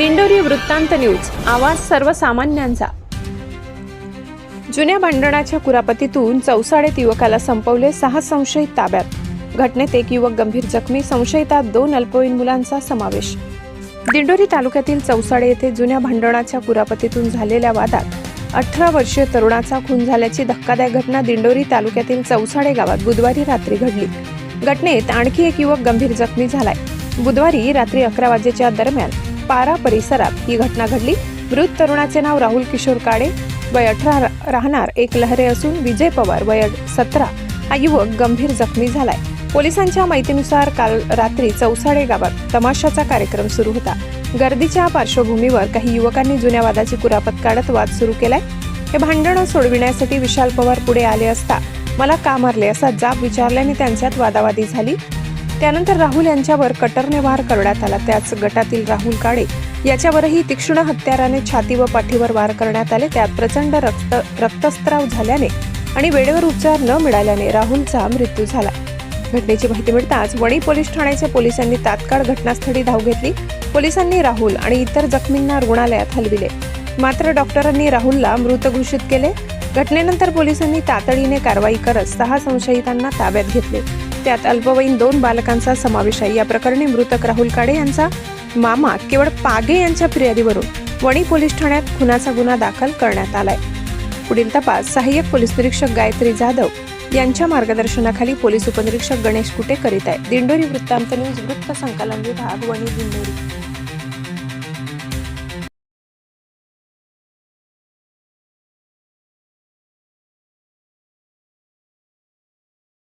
दिंडोरी वृत्तांत न्यूज आवाज सर्वसामान्यांचा. जुन्या भांडणाच्या कुरापतीतून चौसाळेत युवकाला संपवले सहा संशयित ताब्यात. घटनेत एक युवक गंभीर जखमी संशयितात दोन अल्पवयीन मुलांचा समावेश. दिंडोरी तालुक्यातील चौसाळे येथे जुन्या भांडणाच्या कुरापतीतून झालेल्या वादात अठरा वर्षीय तरुणाचा खून झाल्याची धक्कादायक घटना दिंडोरी तालुक्यातील चौसाळे गावात बुधवारी रात्री घडली. घटनेत आणखी एक युवक गंभीर जखमी झालाय. बुधवारी रात्री अकरा वाजेच्या दरम्यान पारा परिसरात ही घटना घडली. मृत तरुणाचे नाव राहुल किशोर काळे. वय अठरा राहणार एक लहरे असून विजय पवार वय सतरा. हा युवक गंभीर जखमी झालाय. पोलिसांच्या माहितीनुसार काल रात्री चौसाडे गावात तमाशाचा कार्यक्रम सुरू होता. गर्दीच्या पार्श्वभूमीवर काही युवकांनी जुन्या वादाची कुरापत काढत वाद सुरू केलाय. हे भांडणं सोडविण्यासाठी विशाल पवार पुढे आले असता मला का मारले असा जाब विचारल्याने त्यांच्यात वादावादी झाली. त्यानंतर राहुल यांच्यावर कटरने वार करण्यात आला. त्याच गटातील राहुल काळे याच्यावरही तीक्ष्ण हत्याराने छाती व पाठीवर वार करण्यात आले. त्यात प्रचंड रक्त रक्तस्त्राव झाल्याने आणि वेळेवर उपचार न मिळाल्याने राहुलचा मृत्यू झाला. घटनेची माहिती मिळताच वणी पोलीस ठाण्याच्या पोलिसांनी तात्काळ घटनास्थळी धाव घेतली. पोलिसांनी राहुल आणि इतर जखमींना रुग्णालयात हलविले. मात्र डॉक्टरांनी राहुलला मृत घोषित केले. घटनेनंतर पोलिसांनी तातडीने कारवाई करत सहा संशयितांना ताब्यात घेतले. त्यात अल्पवयीन दोन बालकांचा समावेश आहे. या प्रकरणी मृतक राहुल काडे यांचा मामा केवळ पागे यांच्या फिर्यादीवरून वणी पोलीस ठाण्यात खुनाचा गुन्हा दाखल करण्यात आलाय. पुढील तपास सहाय्यक पोलीस निरीक्षक गायत्री जाधव यांच्या मार्गदर्शनाखाली पोलीस उपनिरीक्षक गणेश कुटे करीत आहे. दिंडोरी वृत्तांत न्यूज वृत्त संकलन विभाग वणी दिंडोरी.